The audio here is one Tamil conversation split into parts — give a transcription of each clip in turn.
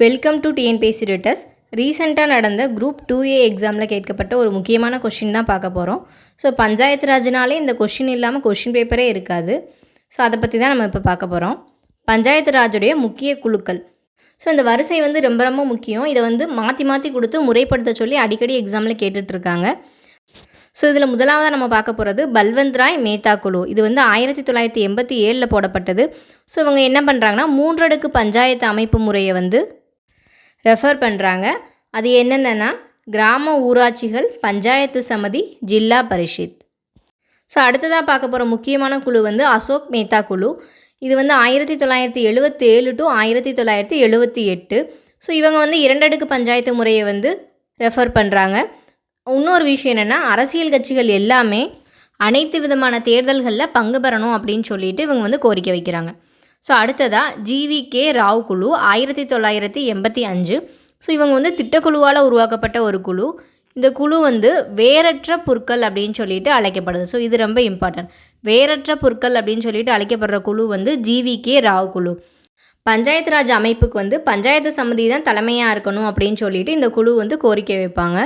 வெல்கம் டு டிஎன்பிஎஸ்சி ரிட்டர்ஸ் ரீசெண்டாக நடந்த குரூப் டூ ஏ எக்ஸாமில் கேட்கப்பட்ட ஒரு முக்கியமான கொஷின் தான் பார்க்க போகிறோம் ஸோ பஞ்சாயத்து ராஜ்னாலே இந்த கொஷின் இல்லாமல் கொஷின் பேப்பரே இருக்காது. ஸோ அதை பற்றி தான் நம்ம இப்போ பார்க்க போகிறோம் பஞ்சாயத்து ராஜுடைய முக்கிய குழுக்கள். ஸோ இந்த வரிசை வந்து ரொம்ப ரொம்ப முக்கியம். இதை வந்து மாற்றி மாற்றி கொடுத்து முறைப்படுத்த சொல்லி அடிக்கடி எக்ஸாமில் கேட்டுட்ருக்காங்க ஸோ இதில் முதலாவதாக நம்ம பார்க்க போகிறது பல்வந்த் ராய் மேத்தா குழு. இது வந்து ஆயிரத்தி தொள்ளாயிரத்தி எண்பத்தி ஏழில் போடப்பட்டது. ஸோ இவங்க என்ன பண்ணுறாங்கன்னா மூன்றடுக்கு பஞ்சாயத்து அமைப்பு முறையை வந்து ரெஃபர் பண்ணுறாங்க அது என்னென்னா கிராம ஊராட்சிகள் பஞ்சாயத்து சமிதி ஜில்லா பரிஷத். ஸோ அடுத்ததாக பார்க்க போகிற முக்கியமான குழு வந்து அசோக் மேத்தா குழு. இது வந்து ஆயிரத்தி தொள்ளாயிரத்தி எழுபத்தி ஏழு டு ஆயிரத்தி தொள்ளாயிரத்தி எழுபத்தி எட்டு. ஸோ இவங்க வந்து இரண்டடுக்கு பஞ்சாயத்து முறையை வந்து ரெஃபர் பண்ணுறாங்க இன்னொரு விஷயம் என்னென்னா அரசியல் கட்சிகள் எல்லாமே அனைத்து விதமான தேர்தல்களில் பங்கு பெறணும் அப்படின்னு சொல்லிட்டு இவங்க வந்து கோரிக்கை வைக்கிறாங்க. ஸோ அடுத்ததாக ஜிவி கே ராவ் குழு ஆயிரத்தி தொள்ளாயிரத்தி எண்பத்தி அஞ்சு. ஸோ இவங்க வந்து திட்டக்குழுவால் உருவாக்கப்பட்ட ஒரு குழு. இந்த குழு வந்து வேரற்ற புற்கள் அப்படின்னு சொல்லிட்டு அழைக்கப்படுது. ஸோ இது ரொம்ப இம்பார்ட்டன்ட் வேரற்ற புற்கள் அப்படின்னு சொல்லிட்டு அழைக்கப்படுற குழு வந்து ஜிவி கே ராவ் குழு பஞ்சாயத்து ராஜ் அமைப்புக்கு வந்து பஞ்சாயத்து சமிதி தான் தலைமையாக இருக்கணும் அப்படின்னு சொல்லிட்டு இந்த குழு வந்து கோரிக்கை வைப்பாங்க.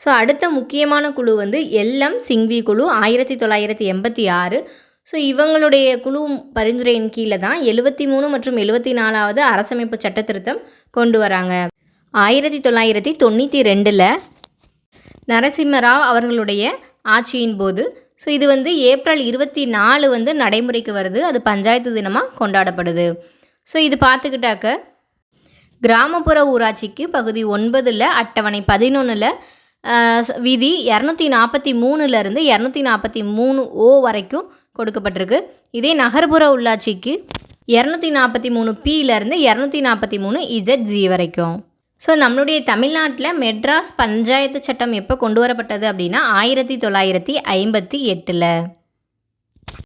ஸோ அடுத்த முக்கியமான குழு வந்து எல்எம் சிங்வி குழு ஆயிரத்தி தொள்ளாயிரத்தி எண்பத்தி ஆறு. ஸோ இவங்களுடைய குழு பரிந்துரையின் கீழே தான் எழுபத்தி மூணு மற்றும் எழுபத்தி நாலாவது அரசமைப்பு சட்ட திருத்தம் கொண்டு வராங்க. ஆயிரத்தி தொள்ளாயிரத்தி தொண்ணூற்றி ரெண்டில் நரசிம்மராவ் அவர்களுடைய ஆட்சியின் போது ஸோ இது வந்து ஏப்ரல் இருபத்தி நாலு வந்து நடைமுறைக்கு வருது. அது பஞ்சாயத்து தினமாக கொண்டாடப்படுது. ஸோ இது பார்த்துக்கிட்டாக்க கிராமப்புற ஊராட்சிக்கு பகுதி ஒன்பதில் அட்டவணை பதினொன்றில் விதி இரநூத்தி நாற்பத்தி மூணுலேருந்து இரநூத்தி நாற்பத்தி மூணு ஓ வரைக்கும் கொடுக்கப்பட்டிருக்கு. இதே நகர்ப்புற உள்ளாட்சிக்கு இரநூத்தி நாற்பத்தி மூணு பியிலேருந்து இரநூத்தி நாற்பத்தி மூணு இஜட் ஜி வரைக்கும். ஸோ நம்மளுடைய தமிழ்நாட்டில் மெட்ராஸ் பஞ்சாயத்து சட்டம் எப்போ கொண்டு வரப்பட்டது அப்படின்னா ஆயிரத்தி தொள்ளாயிரத்தி ஐம்பத்தி எட்டில்.